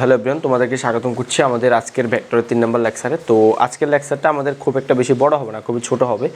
Hello everyone, তোমাদেরকে স্বাগতম করছি আমাদের আজকের ভেক্টরের তিন নম্বর লেকচারে। তো আজকের লেকচারটা আমাদের খুব একটা বেশি বড় হবে না, খুবই ছোট হবে।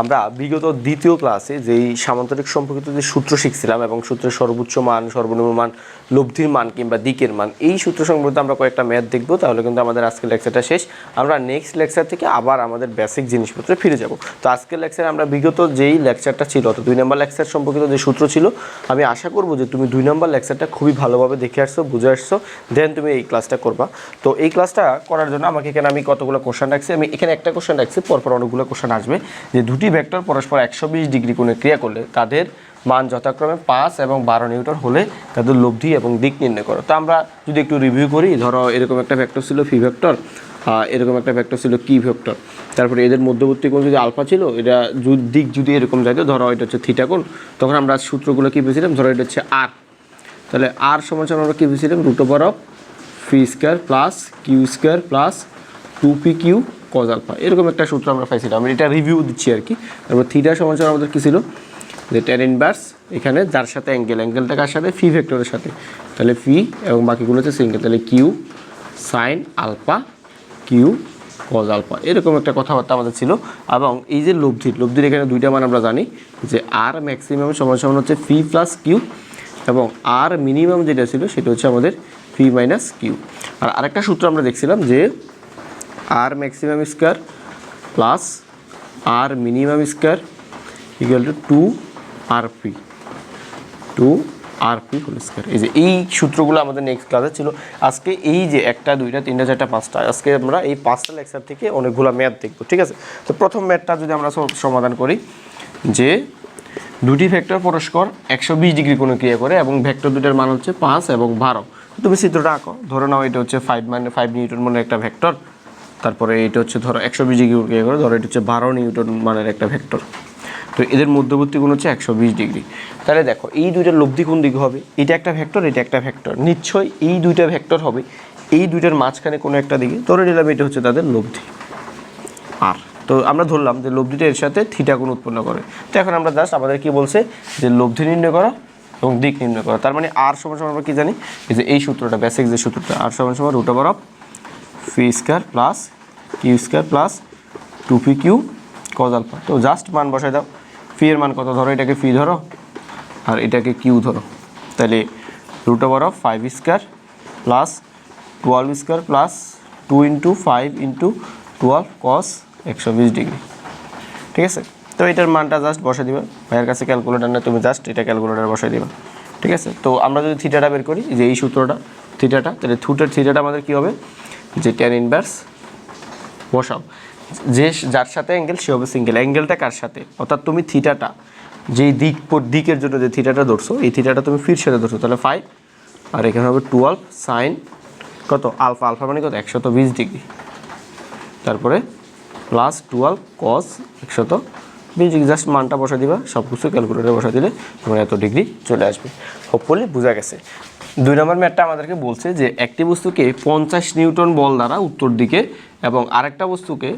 আমরা বিগত দ্বিতীয় ক্লাসে যেই সামান্তরিক সম্পর্কিত যে সূত্র শিখছিলাম এবং সূত্রের সর্বোচ্চ মান, সর্বনিম্ন মান, লব্ধির মান কিংবা দিকের মান, এই সূত্র সম্পর্কিত আমরা কয়েকটা ম্যাথ দেখব, তাহলে কিন্তু আমাদের আজকের লেকচারটা শেষ। আমরা নেক্সট লেকচার থেকে আবার আমাদের বেসিক জিনিসপত্রে ফিরে যাব। তো আজকের লেকচারে আমরা বিগত যেই লেকচারটা ছিল, অর্থাৎ দুই নম্বর লেকচার সম্পর্কিত যে সূত্র ছিল, আমি আশা করব যে তুমি দুই নম্বর লেকচারটা খুবই ভালোভাবে দেখে আসছো, বুঝে আসছো। দেন তুমি এই ক্লাসটা করবা। তো এই ক্লাসটা করার জন্য আমাকে এখানে আমি কতগুলো কোশ্চেন রাখছি, আমি এখানে একটা কোশ্চেন রাখছি, পরপর অনেকগুলো কোশ্চেন আসবে। যে দুটি ভেক্টর পরস্পর একশো বিশ ডিগ্রি কোণে ক্রিয়া করলে তাদের মান যথাক্রমে পাঁচ এবং বারো নিউটন হলে তাদের লব্ধি এবং দিক নির্ণয় করো। তো আমরা যদি একটু রিভিউ করি, ধরো এরকম একটা ভেক্টর ছিল ফি ভেক্টর এরকম একটা ভেক্টর ছিল কি ভেক্টর তারপরে এদের মধ্যবর্তী কোণ যদি আলফা ছিল, এটা দিক যদি এরকম যাইতো ধরো এটা হচ্ছে থিটা তখন আমরা সূত্রগুলো কী পেয়েছিলাম? ধরো এটা হচ্ছে আর তাহলে আর সমান সমান আমরা কী পেয়েছিলাম? Root over of phi square plus Q square plus two P Q cos alpha এরকম একটা সূত্র আমরা পাইছিলাম। আমি এটা রিভিউ দিচ্ছি আর কি। তারপর থিটা সমান আমাদের কী ছিল? যে টেন ইনভার্স এখানে যার সাথে অ্যাঙ্গেল অ্যাঙ্গেলটা কার সাথে? ফি ভেক্টরের সাথে। তাহলে ফি এবং বাকিগুলো হচ্ছে সিঙ্গেল তাহলে Q sine alpha Q cos alpha এরকম একটা কথাবার্তা আমাদের ছিল। এবং এই যে লব্ধির লব্ধির এখানে দুইটা মান আমরা জানি। যে আর ম্যাক্সিমাম সমান সমান হচ্ছে ফি প্লাস কিউ এবং আর মিনিমাম যেটা ছিল, সেটা হচ্ছে আমাদের ফি মাইনাস কিউ আর আরেকটা সূত্র আমরা দেখছিলাম যে R maximum square plus R minimum square equal to two R P two R P whole square এই যে এই সূত্রগুলো আমাদের নেক্সট ক্লাসে ছিল। আজকে এই যে একটা, দুইটা, তিনটা, চারটা, পাঁচটা, আজকে আমরা এই পাঁচটা লেকচার থেকে অনেকগুলো ম্যাথ দেখব, ঠিক আছে? তো প্রথম ম্যাথটা যদি আমরা সমাধান করি, যে দুটি ভেক্টর পরস্পর একশো বিশ ডিগ্রি কোনো ক্রিয়া করে এবং ভেক্টর দুটার মান হচ্ছে পাঁচ এবং বারো। তুমি চিত্রটা আঁকো ধরে নাও এটা হচ্ছে ফাইভ মানে ফাইভ নিউটন মানে একটা ভেক্টর তারপরে এটা হচ্ছে ধরো একশো বিশ ডিগ্রি ক্রিয়া করে ধরো এটা হচ্ছে বারো নিউটন মানের একটা ভেক্টর তো এদের মধ্যবর্তী কোণ হচ্ছে একশো বিশ ডিগ্রি। তাহলে দেখো, এই দুইটার লব্ধি কোন দিকে হবে? এটা একটা ভেক্টর এটা একটা ভেক্টর নিশ্চয়ই এই দুইটা ভেক্টর হবে, এই দুইটার মাঝখানে কোনো একটা দিকে। ধরে নিলাম এটা হচ্ছে তাদের লব্ধি। আর, তো আমরা ধরলাম যে লব্ধিটা এর সাথে থিটা কোণ উৎপন্ন করে। তো এখন আমরা জাস্ট আমাদের কি বলছে? যে লব্ধি নির্ণয় করা এবং দিক নির্ণয় করা। তার মানে আর সমান সমান আমরা কি জানি? এই যে এই সূত্রটা বেসিক যে সূত্রটা আর সমান সমান root over of phi square plus Q square plus two P Q cos alpha তো জাস্ট মান বসাই দাও। ফি এর মান কত ধরো? এটাকে ফি ধরো আর এটাকে কিউ ধরো। তাহলে root over of five square plus twelve square plus two into five into twelve cos একশো বিশ ডিগ্রি ঠিক আছে? তো এটার মানটা জাস্ট বসে দিবে ভাইয়ের কাছে ক্যালকুলেটার না তুমি জাস্ট এটা ক্যালকুলেটার বসাই দিবা। ঠিক আছে? তো আমরা যদি থিটাটা বের করি যে এই সূত্রটা থিটাটা তাহলে থুটার থিটাটা আমাদের কী হবে? যে টেন ইনভার্স বসাও। যে যার সাথে অ্যাঙ্গেল সে হবে সিঙ্গেল অ্যাঙ্গেলটা কার সাথে? অর্থাৎ তুমি থিটাটা যেই দিক দিকের জন্য যে থিটাটা ধরছো, এই থিটাটা তুমি ফির সাথে ধরছো। তাহলে ফাইভ আর এখানে হবে টুয়েলভ সাইন কত? আলফা আলফা মানে কত? একশত বিশ ডিগ্রি। তারপরে প্লাস টুয়েলভ কস একশত ডিগ্রি জাস্ট মানটা বসা দিবা সব কিছু ক্যালকুলেটারে বসা দিলে তোমার এত ডিগ্রি চলে আসবে। হোপফুলি বোঝা গেছে। দুই নম্বর ম্যাটটা আমাদেরকে বলছে যে, একটি বস্তুকে পঞ্চাশ নিউটন বল দ্বারা উত্তর দিকে এবং আরেকটা বস্তুকে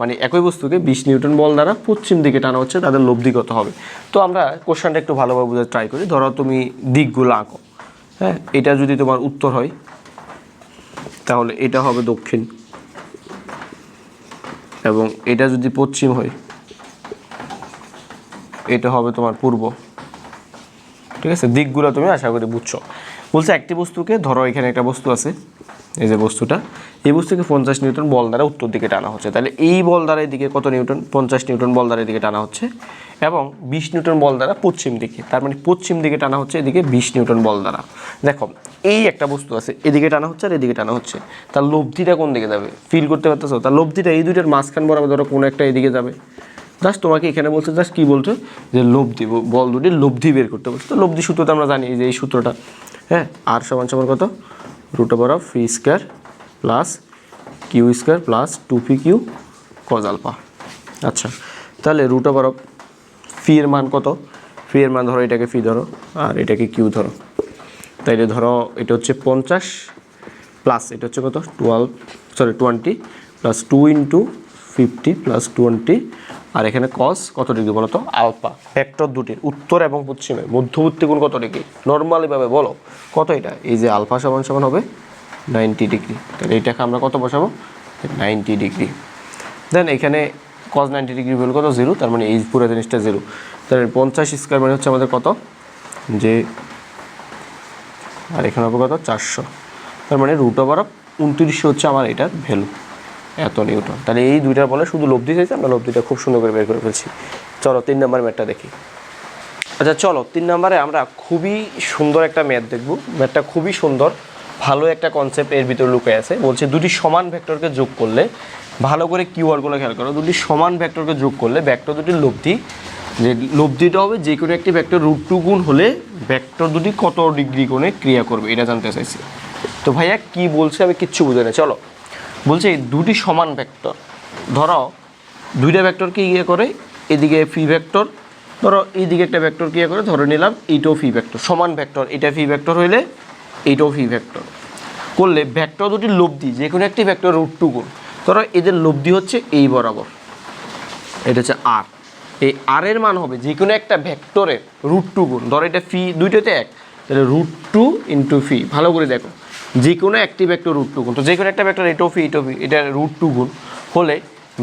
মানে একই বস্তুকে বিশ নিউটন বল দ্বারা পশ্চিম দিকে টানা হচ্ছে, তাদের লব্ধি কত হবে। তো আমরা কোশ্চেনটা একটু ভালোভাবে বোঝার ট্রাই করি। ধরো তুমি দিকগুলো আঁকো। হ্যাঁ এটা যদি তোমার উত্তর হয়, তাহলে এটা হবে দক্ষিণ। এবং এটা যদি পশ্চিম হয় এটা হবে তোমার পূর্ব। ঠিক আছে? দিকগুলো তুমি আশা করি বুঝছ। বলছে একটি বস্তুকে, ধরো এখানে একটা বস্তু আছে, এই যে বস্তুটা, এই বস্তুকে পঞ্চাশ নিউটন বল দ্বারা উত্তর দিকে টানা হচ্ছে। তাহলে এই বল দ্বারা এদিকে কত নিউটন? পঞ্চাশ নিউটন বল দ্বারা এদিকে টানা হচ্ছে এবং বিশ নিউটন বল দ্বারা পশ্চিম দিকে, তার মানে পশ্চিম দিকে টানা হচ্ছে এদিকে বিশ নিউটন বল দ্বারা। দেখো, এই একটা বস্তু আছে, এদিকে টানা হচ্ছে আর এদিকে টানা হচ্ছে। তার লব্ধিটা কোন দিকে যাবে? ফিল করতে পারতেছো? তার লব্ধিটা এই দুইটার মাঝখান বরাবর ধরো কোনো একটা এদিকে যাবে। জাস্ট তোমাকে এখানে বলছে জাস্ট কী বলছে? যে লব্ধি বল দুটির লব্ধি বের করতে বলছে। তো লব্ধি সূত্র তো আমরা জানি যে এই সূত্রটা হ্যাঁ? আর সমান সমান কত? Root over of phi square plus Q square plus two P Q cos alpha আচ্ছা তাহলে রুট ওভার অফ ফি এর মান কত? ফি এর মান ধরো, এটাকে ফি ধরো, আর এটাকে কিউ ধরো। তাইলে ধরো, এটা হচ্ছে পঞ্চাশ প্লাস এটা হচ্ছে কত? Twelve sorry twenty plus two into fifty plus twenty আর এখানে কস কত ডিগ্রি বলো তো আলফা। ভেক্টর দুটির উত্তর এবং পশ্চিমে। মধ্যবর্তী কোণ কত ডিগ্রি? নর্মালিভাবে বলো, কত এটা? এই যে আলফা সমান সমান হবে নাইনটি ডিগ্রি। তাহলে এইটাকে আমরা কত বসাবো? Ninety degree. দেন এখানে কজ নাইনটি ডিগ্রি ভ্যালু কত? জিরো তার মানে এই পুরো জিনিসটা জিরো তাহলে পঞ্চাশ স্কোয়ার মানে হচ্ছে আমাদের কত? যে আর এখানে হবে কত? চারশো। তার মানে রুট ওভার অফ উনত্রিশশো হচ্ছে আমার এটার ভ্যালু। এত নিউটন তাহলে এই দুইটার বলে শুধু লব্ধি চাইছে, আমরা লব্ধিটা খুব সুন্দর করে বের করে ফেলছি। চলো, তিন নম্বর ম্যাথটা দেখি। আচ্ছা চলো, তিন নম্বরে আমরা খুবই সুন্দর একটা ম্যাথ দেখব। ম্যাথটা খুবই সুন্দর, ভালো একটা কনসেপ্ট এর ভিতরে লুকে আছে। বলছে দুটি সমান ভেক্টরকে যোগ করলে, ভালো করে কিওয়ার্ডগুলো খেয়াল করো, দুটি সমান ভেক্টরকে যোগ করলে ভেক্টর দুটির লব্ধি, যে লব্ধিটা হবে যে কোনো একটি ভেক্টর রুট টু গুণ হলে ভেক্টর দুটি কত ডিগ্রি কোণে ক্রিয়া করবে, এটা জানতে চাইছি। তো ভাইয়া কি বলছে আমি কিচ্ছু বুঝে না। চলো বলছে দুটি সমান ভেক্টর ধরো, দুইটা ভেক্টরকে ইয়ে করে এদিকে ফি ভেক্টর ধরো এইদিকে একটা ভেক্টর ইয়ে করে ধরে নিলাম এইটাও ফি ভেক্টর সমান ভেক্টর এটা ফি ভেক্টর হইলে এইটাও ফি ভেক্টর করলে ভেক্টর দুটির লব্ধি, যে কোনো একটি ভেক্টর রুট টু গুণ। ধরো এদের লব্ধি হচ্ছে এই বরাবর। এটা হচ্ছে আর এই আর এর মান হবে যে কোনো একটা ভেক্টরের রুট টু গুণ। ধরো এটা ফি দুইটাতে এক। তাহলে রুট টু ইন্টু ফি ভালো করে দেখো। যে কোনো একটি ভেক্টর রুট টু গুণ। তো যে কোনো একটা ভেক্টর এটাও ফি এটাও ফি এটা রুট টু গুণ হলে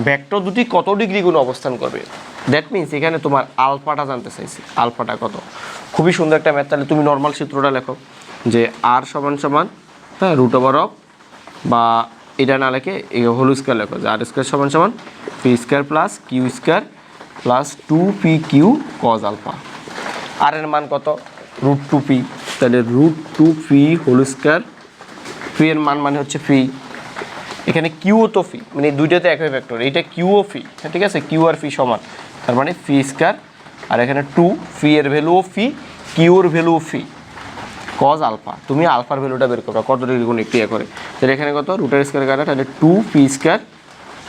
ভেক্টর দুটি কত ডিগ্রি গুণ অবস্থান করবে? দ্যাট মিনস এখানে তোমার আলফাটা জানতে চাইছি। আলফাটা কত? খুবই সুন্দর একটা ম্যাথ তাহলে তুমি নর্মাল সূত্রটা লেখো যে আর সমান সমান হ্যাঁ রুট ওভার অফ বা এটা না লেখে হোল স্কোয়ার লেখো যে আর স্কোয়ার সমান সমান P square plus Q square plus two P Q cos alpha R এর মান কত? রুট টু পি তাহলে root two P whole square phi এর মান মানে হচ্ছে ফি এখানে কিউ তো ফি মানে দুইটাতে একই ভেক্টর এইটা কিউ ও ফি হ্যাঁ ঠিক আছে? কিউ আর ফি সমান, তার মানে ফি স্কোয়ার আর এখানে টু ফি এর ভ্যালুও ফি কিউর ভ্যালুও ফি কজ আলফা তুমি আলফার ভ্যালুটা বের করো কত ডিগ্রি গুণ ক্রিয়া করে। তাহলে এখানে কত? রুটের স্কোয়ার কাটা, তাহলে two P square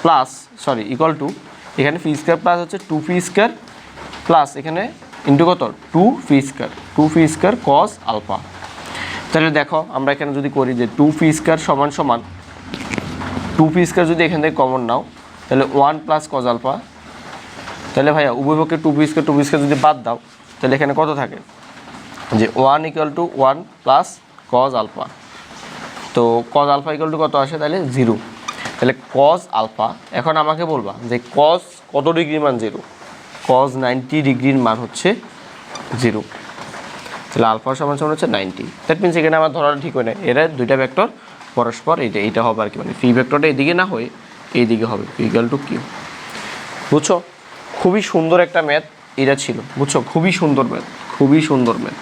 plus sorry equal to এখানে ফি স্কোয়ার প্লাস হচ্ছে টু ফি স্কোয়ার প্লাস এখানে ইন্টু কত? Two phi square two phi square cos alpha তাহলে দেখো, আমরা এখানে যদি করি যে টু ফি স্কোয়ার সমান সমান টু পি স্কোয়ার যদি এখান থেকে কমন নাও, তাহলে ওয়ান প্লাস কজ আলফা তাহলে ভাইয়া উভয় পক্ষে two P square two P square যদি বাদ দাও, তাহলে এখানে কত থাকে? যে one equal to one plus cos alpha তো কজ আলফা ইকুয়াল টু কত আসে তাহলে? জিরো তাহলে কজ আলফা এখন আমাকে বলবা যে কজ কত ডিগ্রির মান জিরো কজ নাইনটি ডিগ্রির মান হচ্ছে জিরো তাহলে আলফা সমান সমান হচ্ছে নাইনটি দ্যাট মিনস এখানে আমার ধরাটা ঠিক হয় না। এরা দুইটা ভেক্টর পরস্পর, এইটা এইটা হবে আর কি মানে ফি ভেক্টরটা এদিকে না হয়ে এইদিকে হবে ইকুয়াল টু কিউ বুঝছ? খুবই সুন্দর একটা ম্যাথ এটা ছিল। বুঝছ? খুবই সুন্দর ম্যাথ খুবই সুন্দর ম্যাথ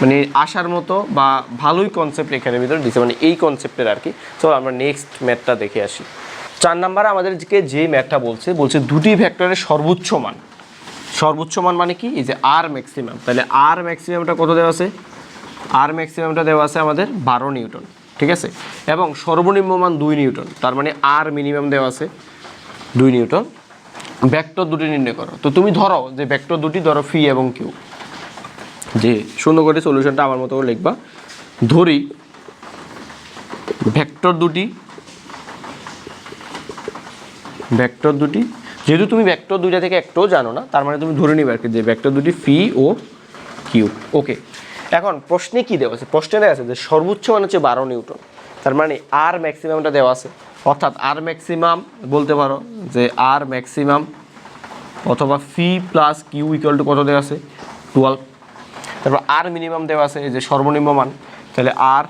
মানে আসার মতো বা ভালোই কনসেপ্ট এখানের ভিতরে দিচ্ছে মানে এই কনসেপ্টের আর কি। চলো আমরা নেক্সট ম্যাথটা দেখে আসি। চার নাম্বারে আমাদেরকে যে ম্যাথটা বলছে বলছে দুটি ভেক্টরের সর্বোচ্চ মান। সর্বোচ্চ মান মানে কি? এই যে আর ম্যাক্সিমাম তাহলে আর ম্যাক্সিমামটা কত দেওয়া আছে? আর ম্যাক্সিমামটা দেওয়া আছে আমাদের বারো নিউটন, ঠিক আছে? এবং সর্বনিম্ন মান দুই নিউটন, তার মানে আর মিনিমাম দেওয়া আছে দুই নিউটন। ভেক্টর দুটি নির্ণয় করো। তো তুমি ধরো যে ভেক্টর দুটি, ধরো ফি এবং কিউ যে সুন্দর করে সলিউশনটা আমার মতো লিখবা। ধরি ভেক্টর দুটি ভেক্টর দুটি যেহেতু তুমি ভেক্টর দুইটা থেকে একটাও জানো না, তার মানে তুমি ধরে নিবে আর কি যে ভেক্টর দুটি ফি ও কিউ ওকে এখন প্রশ্নে কি দেওয়া আছে? প্রশ্নে দেওয়া আছে যে সর্বোচ্চ মানে হচ্ছে বারো নিউটন। তার মানে আর ম্যাক্সিমামটা দেওয়া আছে। অর্থাৎ আর ম্যাক্সিমাম বলতে পারো যে আর ম্যাক্সিমাম অথবা phi plus Q equal to কত দেওয়া আছে? টুয়েলভ তারপর আর মিনিমাম দেওয়া আছে যে সর্বনিম্ন মান। তাহলে R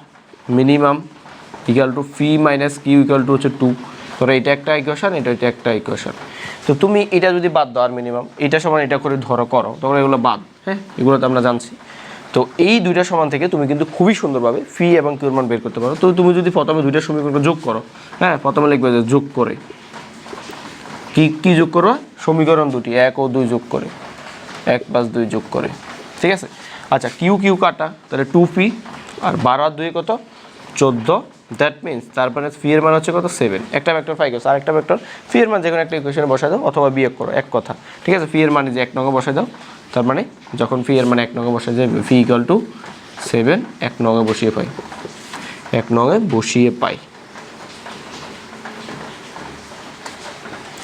minimum equal to phi minus Q equal to হচ্ছে টু ধরো এটা একটা ইকুয়েশন এটা এটা একটা ইকুয়েশন তো তুমি এটা যদি বাদ দাও আর মিনিমাম এটা সমান এটা করে ধরো, করো, তখন এগুলো বাদ হ্যাঁ? এগুলো তো আমরা জানছি। তো এই দুইটা সমান থেকে তুমি কিন্তু খুবই সুন্দরভাবে ফি এবং কিউর মান বের করতে পারো। তো তুমি যদি প্রথমে দুইটা সমীকরণ যোগ করো হ্যাঁ প্রথমে লিখবে যে যোগ করে। কি কি যোগ করো? সমীকরণ দুটি, এক ও দুই যোগ করে। এক প্লাস দুই যোগ করে। ঠিক আছে? আচ্ছা কিউ কিউ কাটা, তাহলে টু পি আর বারো আর দুই কত? চোদ্দ। দ্যাট মিনস তারপরে ফি এর মান হচ্ছে কত? সেভেন একটা ভেক্টর ফাইভ আর একটা ভেক্টর ফি এর মান যে কোনো একটা ইকুয়েশনে বসাই দাও অথবা বিয়োগ করো, এক কথা। ঠিক আছে? ফি এর মানে যে এক নঙ্গে বসাই দাও। তার মানে যখন ফি এর মানে এক নঙ্গে বসাই যায় ফি ইকুয়াল টু সেভেন এক নঙ্গে বসিয়ে পাই। এক নঙ্গে বসিয়ে পাই।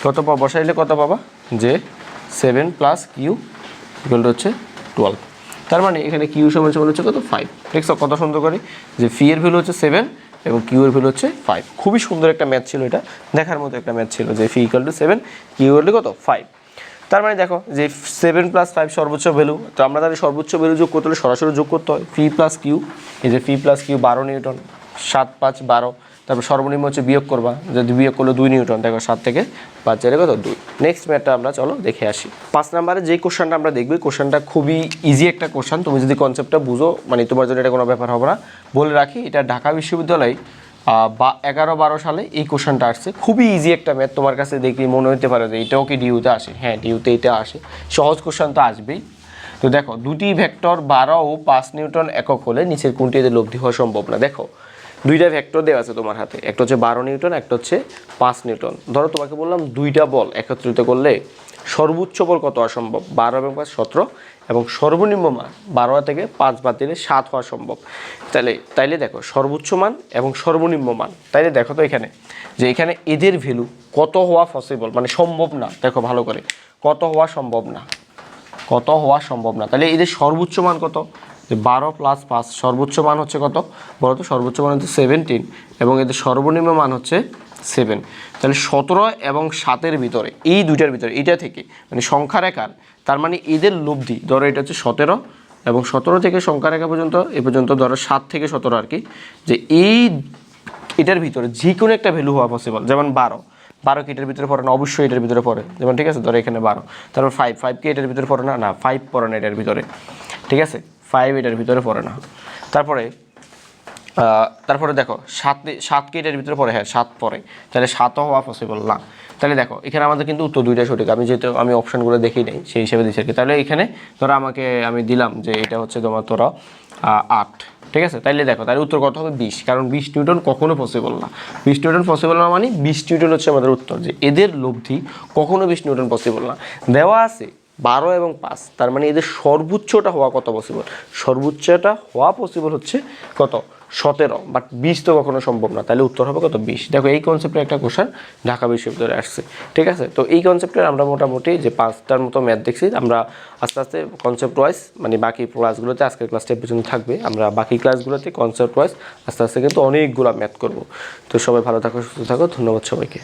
কত পাবা বসাইলে কত পাবা? যে seven plus Q equal to হচ্ছে টুয়েলভ তার মানে এখানে কিউ সমান সমান হচ্ছে কত? ফাইভ দেখছ কত সুন্দর করে? যে ফি এর ভ্যালু হচ্ছে সেভেন এবং কিউ এর ভ্যালু হচ্ছে ফাইভ খুবই সুন্দর একটা ম্যাথ ছিল এটা। দেখার মতো একটা ম্যাথ ছিল যে phi equal to seven Q এর কত? ফাইভ তার মানে দেখো যে সেভেন প্লাস ফাইভ সর্বোচ্চ ভ্যালু তো আমরা তাহলে সর্বোচ্চ ভ্যালু যোগ করতে হলে সরাসরি যোগ করতে হয়। ফি প্লাস কিউ এই যে ফি প্লাস কিউ বারো নিউটন, সাত পাঁচ বারো। তারপর সর্বনিম্ন হচ্ছে বিয়োগ করবা। যদি বিয়োগ করলে দুই নিউটন দেখো সাত থেকে পাঁচ চারে কত? দুই। নেক্সট ম্যাথটা আমরা চলো দেখে আসি। পাঁচ নাম্বারে যে কোশ্চেনটা আমরা দেখব কোশ্চেনটা খুবই ইজি একটা কোশ্চেন তুমি যদি কনসেপ্টটা বুঝো মানে তোমার জন্য এটা কোনো ব্যাপার হবে না। বলে রাখি, এটা ঢাকা বিশ্ববিদ্যালয় বা এগারো বারো সালে এই কোশ্চেনটা আসছে। খুবই ইজি একটা ম্যাথ তোমার কাছে দেখি মনে হতে পারে যে এটাও কি ডিউতে আসে? হ্যাঁ ডিউতে এটা আসে। সহজ কোশ্চেন তো আসবেই। তো দেখো, দুটি ভেক্টর বারো ও পাঁচ নিউটন একক হলে নিচের কোনটি এদের লব্ধি হওয়া সম্ভব না? দেখো দুইটা ভেক্টর দেওয়া আছে তোমার হাতে। একটা হচ্ছে বারো নিউটন, একটা হচ্ছে পাঁচ নিউটন। ধরো তোমাকে বললাম দুইটা বল একত্রিত করলে সর্বোচ্চ বল কত হওয়া সম্ভব? বারো এবং পাঁচ সতেরো এবং সর্বনিম্ন মান বারো থেকে পাঁচ বাদ দিলে সাত হওয়া সম্ভব। তাহলে, তাইলে দেখো সর্বোচ্চ মান এবং সর্বনিম্ন মান। তাইলে দেখো তো এখানে যে এখানে এদের ভ্যালু কত হওয়া পসিবল মানে সম্ভব না। দেখো ভালো করে। কত হওয়া সম্ভব না। কত হওয়া সম্ভব না। তাহলে এদের সর্বোচ্চ মান কত? যে বারো প্লাস পাঁচ, সর্বোচ্চ মান হচ্ছে কত? বলতো সর্বোচ্চ মান হচ্ছে সেভেন্টিন এবং এদের সর্বনিম্ন মান হচ্ছে সেভেন তাহলে সতেরো এবং সাতের ভিতরে, এই দুইটার ভিতরে, এইটা থেকে মানে সংখ্যা রেখার, তার মানে এদের লব্ধি, ধরো এটা হচ্ছে সতেরো এবং সতেরো থেকে সংখ্যা রেখা পর্যন্ত, এ পর্যন্ত ধরো সাত থেকে সতেরো আর কি, যে এই এটার ভিতরে যে কোনো একটা ভ্যালু হওয়া পসিবল যেমন বারো। বারো কি এটার ভিতরে পড়ে না? অবশ্যই এটার ভিতরে পড়ে। যেমন ঠিক আছে, ধরো এখানে বারো। তারপর ফাইভ ফাইভ কি এটার ভিতরে পড়ে না? না ফাইভ পড়ে না এটার ভিতরে। ঠিক আছে? ফাইভ এটার ভিতরে পড়ে না। তারপরে তারপরে দেখো, সাত সাত কি এটার ভিতরে পড়ে? হ্যাঁ সাত পড়ে। তাহলে সাতও হওয়া পসিবল না। তাহলে দেখো, এখানে আমাদের কিন্তু উত্তর দুইটা সঠিক। আমি যেহেতু আমি অপশানগুলো দেখি নেই, সেই হিসেবে দিচ্ছি আর কি। তাহলে এখানে ধরো আমাকে, আমি দিলাম যে এটা হচ্ছে তোমার তোরা আট। ঠিক আছে? তাইলে দেখো, তাহলে উত্তর কত হবে? বিশ। কারণ বিশ নিউটন কখনো পসিবল না। বিশ নিউটন পসিবল না মানে বিশ নিউটন হচ্ছে আমাদের উত্তর যে এদের লব্ধি কখনো বিশ নিউটন পসিবল না। দেওয়া আছে বারো এবং পাঁচ। তার মানে এদের সর্বোচ্চটা হওয়া কত পসিবল সর্বোচ্চটা হওয়া পসিবল হচ্ছে কত? সতেরো। বাট বিশ তো কখনো সম্ভব না। তাহলে উত্তর হবে কত? বিশ। দেখো, এই কনসেপ্টের একটা কোশ্চেন ঢাকা বিশ্ববিদ্যালয়ে আসছে। ঠিক আছে? তো এই কনসেপ্টের আমরা মোটামুটি যে পাঁচটার মতো ম্যাথ দেখছি, আমরা আস্তে আস্তে কনসেপ্ট ওয়াইজ মানে বাকি ক্লাসগুলোতে আজকের ক্লাসটা পর্যন্ত থাকবে। আমরা বাকি ক্লাসগুলোতে কনসেপ্ট ওয়াইজ আস্তে আস্তে কিন্তু অনেকগুলো ম্যাথ করব। তো সবাই ভালো থাকো, সুস্থ থাকো। ধন্যবাদ সবাইকে।